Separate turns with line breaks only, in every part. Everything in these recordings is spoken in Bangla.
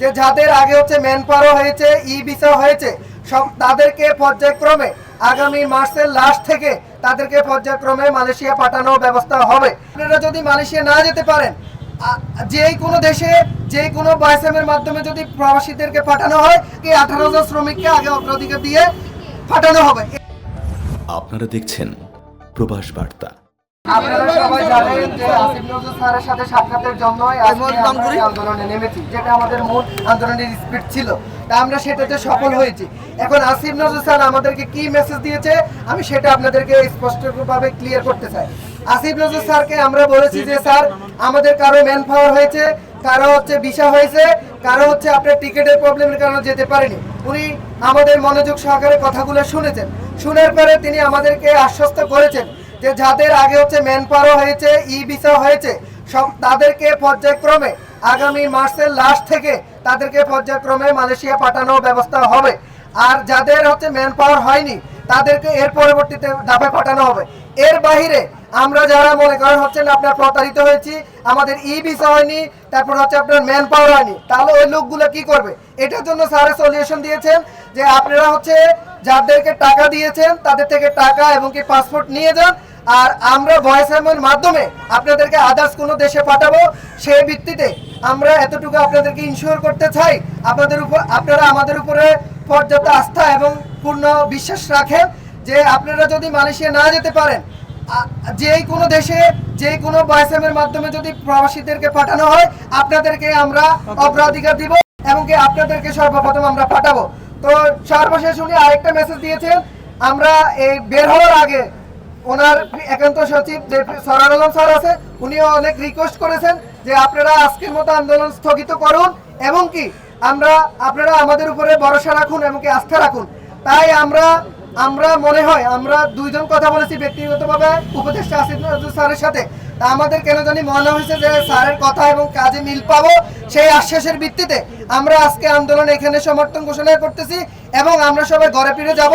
যে যাদের আগে হচ্ছে ম্যান পাওয়ার হয়েছে ই ভিসা হয়েছে, সব তাদেরকে পর্যায়ক্রমে আগামী মার্চের লাস্ট থেকে তাদেরকে পর্যায়ক্রমে মালয়েশিয়া পাঠানোর ব্যবস্থা হবে। আপনারা যদি মালয়েশিয়া না যেতে পারেন যেই কোনো দেশে যে কোনো বাইসামের মাধ্যমে যদি প্রবাসীদেরকে পাঠানো হয় কি আঠারো জন শ্রমিককে আগে অগ্রাধিকার দিয়ে পাঠানো হবে।
আপনারা দেখছেন প্রবাস বার্তা।
আপনারা সবাই জানেন যে আসিফ নজরুল স্যারের সাথে সাক্ষাতের জন্যই আজকে আন্দোলনে নেমেছি যেটা আমাদের মূল আন্দোলনের স্পিড ছিল। তা আমরা সেটাতে সফল হয়েছি। এখন আসিফ নজরুল স্যার আমাদেরকে কি মেসেজ দিয়েছে আমি সেটা আপনাদেরকে স্পষ্টভাবে ক্লিয়ার করতে চাই। আসিফ নজরুল স্যারকে আমরা বলেছি যে স্যার আমাদের কারও ম্যান পাওয়ার হয়েছে কারও হচ্ছে ভিসা হয়েছে কারও হচ্ছে আপনার টিকিটের প্রবলেমের কারণে যেতে পারেনি। উনি আমাদের মনোযোগ সহকারে কথাগুলো শুনেছেন। শোনার পরে তিনি আমাদেরকে আশ্বস্ত করেছেন যে যাদের আগে হচ্ছে ম্যান পাওয়ার হয়েছে, ই ভিসা হয়েছে, সব তাদেরকে পর্যায়ক্রমে আগামী মার্চের লাস্ট থেকে তাদেরকে পর্যায়ক্রমে মালয়েশিয়া পাঠানোর ব্যবস্থা হবে। আর যাদের হচ্ছে ম্যান পাওয়ার হয়নি, তাদেরকে এর পরবর্তীতে ধাপে পাঠানো হবে। এর বাহিরে আমরা যারা মনে করেন হচ্ছে না আপনার প্রতারিত হয়েছি, আমাদের ই ভিসা হয়নি, তারপর হচ্ছে আপনার ম্যান পাওয়ার হয়নি, তাহলে ওই লোকগুলো কি করবে? এটার জন্য স্যারের সলিউশন দিয়েছেন যে আপনারা হচ্ছে যাদেরকে টাকা দিয়েছেন, তাদের থেকে টাকা এবং কি পাসপোর্ট নিয়ে যান আর আমরা ভয়েস এর মাধ্যমে আপনাদেরকে আদার্স কোনো দেশে পাঠাবো সেই ভিত্তিতে আমরা এতটুকু আপনাদেরকে ইনশিওর করতে চাই। আপনাদের উপর আপনারা আমাদের উপরে পর্যাপ্ত আস্থা এবং পূর্ণ বিশ্বাস রাখেন যে আপনারা যদি মালয়েশিয়া না যেতে পারেন যেই কোনো দেশে যে কোনো বাইসামের মাধ্যমে যদি প্রবাসীদেরকে পাঠানো হয় আপনাদেরকে আমরা অগ্রাধিকার দিব এবং কি আপনাদেরকে সর্বপ্রথম আমরা পাঠাবো। তো সর্বশেষ উনি আরেকটা মেসেজ দিয়েছেন আমরা এই বের হওয়ার আগে ওনার একান্ত সচিব যে সরার আলম স্যার আছে, উনিও অনেক রিকোয়েস্ট করেছেন যে আপনারা আজকের মতো আন্দোলন স্থগিত করুন এবং কি আমরা, আপনারা আমাদের উপরে ভরসা রাখুন এবং কি আস্থা রাখুন। তাই আমরা আমরা মনে হয়, আমরা দুইজন কথা বলেছি ব্যক্তিগতভাবে উপদেষ্টা আসিফ স্যারের সাথে। তা আমাদের কেন জানি মনে হয়েছে যে স্যারের কথা এবং কাজে মিল পাবো সেই আশ্বাসের ভিত্তিতে আমরা আজকে আন্দোলন এখানে সমর্থন ঘোষণা করতেছি এবং আমরা সবাই ঘরে ফিরে যাব।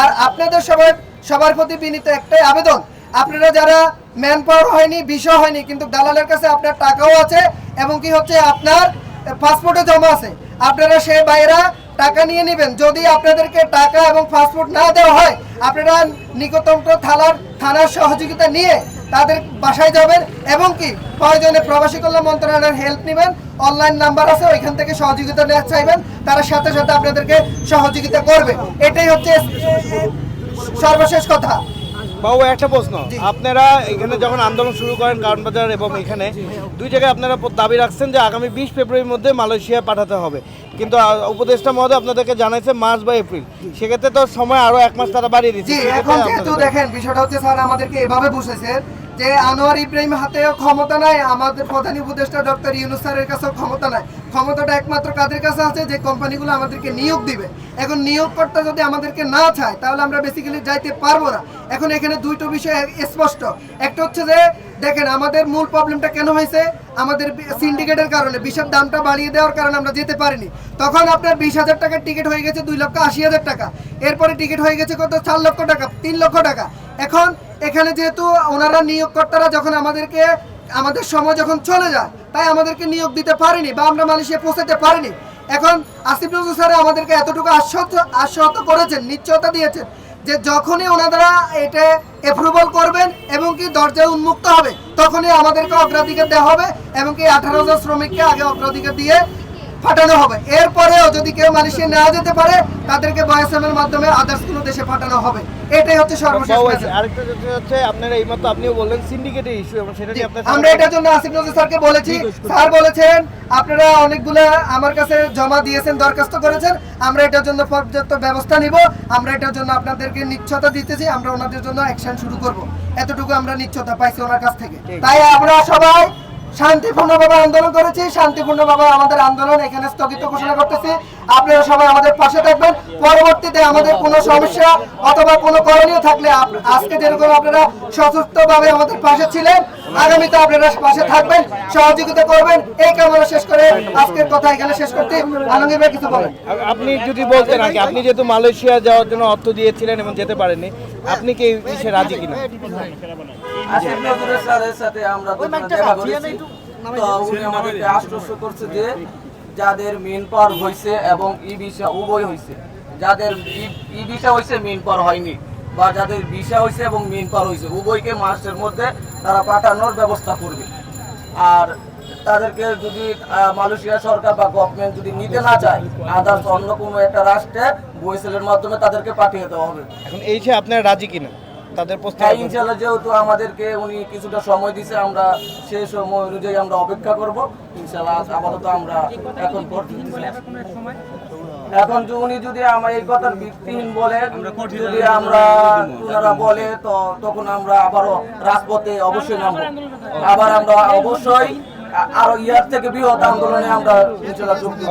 আর আপনাদের সবাই সবার প্রতি বিনীত একটাই আবেদন। আপনারা যারা ম্যান পাওয়ার হয়নি বিষয় হয়নি, কিন্তু দালালের কাছে আপনার টাকাও আছে, এবং কি হচ্ছে, আপনার পাসপোর্টও জমা আছে। আপনারা সে বাইরা টাকা নিয়ে নেবেন। যদি আপনাদেরকে টাকা এবং পাসপোর্ট না দেওয়া হয়, আপনারা নিকটতম থানার থানার সহযোগিতা নিয়ে তাদের বাসায় যাবেন, এবং কি প্রয়োজনে প্রবাসী কল্যাণ মন্ত্রণালয়ের হেল্প নেবেন অনলাইন নাম্বার আছে, ওইখান থেকে সহযোগিতা নেওয়া চাইবেন, তারা সাথে সাথে আপনাদেরকে সহযোগিতা করবে। এটাই হচ্ছে সর্বশেষ কথা।
বাবু একটা প্রশ্ন। আপনারা এখানে যখন আন্দোলন শুরু করেন কারণ বাজার এবং এখানে দুই জায়গায় আপনারা দাবি রাখছেন যে আগামী বিশ ফেব্রুয়ারির মধ্যে মালয়েশিয়া পাঠাতে হবে। কিন্তু উপদেষ্টা মহোদয় আপনাদেরকে জানাইছে মার্চ বা এপ্রিল। সেক্ষেত্রে তো সময় আরও এক মাস তারা বাড়িয়ে দিচ্ছে।
এখন যেহেতু দেখেন বিষয়টা হচ্ছে স্যার আমাদেরকে এভাবে যে আনোয়ার ইব্রাহিম হাতেও ক্ষমতা নাই আমাদের প্রধান উপদেষ্টা ডক্টর ইউনুস স্যারের কাছেও ক্ষমতা নাই। ক্ষমতাটা একমাত্র কাদের কাছে আছে? যে কোম্পানিগুলো আমাদেরকে নিয়োগ দিবে। এখন নিয়োগকর্তা যদি আমাদেরকে না চায়, তাহলে আমরা বেসিক্যালি যাইতে পারব না। এখন এখানে দুইটো বিষয় স্পষ্ট। একটা হচ্ছে যে, দেখেন, আমাদের মূল প্রবলেমটা কেন হয়েছে? আমাদের সিন্ডিকেটের কারণে। বিষের দামটা বাড়িয়ে দেওয়ার কারণে আমরা যেতে পারিনি। তখন আপনার বিশ হাজার টাকার টিকিট হয়ে গেছে দুই লক্ষ আশি হাজার টাকা। এরপরে টিকিট হয়ে গেছে কত? চার লক্ষ টাকা, তিন লক্ষ টাকা। এখন এখানে যেহেতু ওনারা নিয়োগকর্তারা যখন আমাদেরকে, আমাদের সময় যখন চলে যায়, তাই আমাদেরকে নিয়োগ দিতে পারেনি বা আমরা মালয়েশিয়া পৌঁছাতে পারিনি। এখন আসিফ নজরুল স্যার আমাদেরকে এতটুকু আশ্বস্ত আশ্বস্ত করেছেন, নিশ্চয়তা দিয়েছেন যে যখনই ওনারা এটা অ্যাপ্রুভাল করবেন এবং কি দরজা উন্মুক্ত হবে, তখনই আমাদেরকে অগ্রাধিকার দেওয়া হবে এবং কি আঠারো হাজার শ্রমিককে আগে অগ্রাধিকার দিয়ে পাঠানো হবে। এরপরেও যদি কেউ মালয়েশিয়া না যেতে পারে তাদেরকে বয়সেমের মাধ্যমে আদার্স কোনো দেশে পাঠানো হবে। এটাই হচ্ছে সর্বশেষ
আরেকটা হচ্ছে আপনারা এইমাত্র আপনিও বললেন সিন্ডিকেটের ইস্যু এবং সেটা নিয়ে আপনার
আমরা এটার জন্য আসিফ নজরুল স্যারকে বলেছি। স্যার বলেছেন আপনারা অনেকগুলো আমার কাছে জমা দিয়েছেন দরখাস্ত করেছেন। আমরা এটার জন্য পর্যাপ্ত ব্যবস্থা নিব। আমরা এটার জন্য আপনাদেরকে নিচ্ছতা দিতেছি। আমরা ওনাদের জন্য অ্যাকশন শুরু করব। এতটুকু আমরা নিচ্ছতা পাইছি ওনার কাছ থেকে। তাই আমরা সবাই শান্তিপূর্ণভাবে আন্দোলন করেছি শান্তিপূর্ণভাবে আমাদের আন্দোলন এখানে স্থগিত ঘোষণা করতেছি। আপনারা সবাই আমাদের পাশে থাকবেন। পরবর্তীতে আমাদের কোনো সমস্যা অথবা কোনো করণীয় থাকলে আজকে যেরকম আপনারা সশস্ত্রভাবে আমাদের পাশে ছিলেন আগামীতে আপনারা পাশে থাকবেন সহযোগিতা করবেন। এই কামনা শেষ করে আজকের কথা এখানে শেষ করতে আনন্দ ভাই কিছু বলেন।
আপনি যদি বলতেন আগে আপনি যেহেতু মালয়েশিয়া যাওয়ার জন্য অর্থ দিয়েছিলেন এবং যেতে পারেননি আপনি কি এই বিষয়ে রাজি কিনা?
সাথে আমরা তো উনি আমাদেরকে আশ্বস্ত করছে যে
যাদের মেন পাওয়ার হয়েছে এবং ই ভিসা উভয় হয়েছে যাদের ই ভিসা হয়েছে মেন পাওয়ার হয়নি বা যাদের ভিসা হয়েছে এবং মেন পাওয়ার হয়েছে উভয়কে মাসের মধ্যে তারা পাঠানোর ব্যবস্থা করবে। আর তাদেরকে যদি মালয়েশিয়া সরকার বা গভর্নমেন্ট যদি নিতে না চায়, আদার্স অন্য কোনো একটা রাষ্ট্রে বইসেলের মাধ্যমে তাদেরকে পাঠিয়ে দেওয়া হবে।
এখন এই যে আপনারা রাজি কিনা? তাদের প্রস্তাব
হ্যাঁ ইনশাল্লাহ যেহেতু আমাদেরকে উনি কিছুটা সময় দিছে আমরা সেই সময় অনুযায়ী আমরা অপেক্ষা করব। ইনশাল্লাহ আপাতত আমরা এখন এখন উনি যদি আমার এই কথার ভিত্তিহীন বলে যদি আমরা ওনারা বলে তো তখন আমরা আবারও রাজপথে অবশ্যই নামবো। আবার আমরা অবশ্যই আরও ইয়ার থেকে বৃহৎ আন্দোলনে আমরা ইনশাল্লাহ যোগ দিব।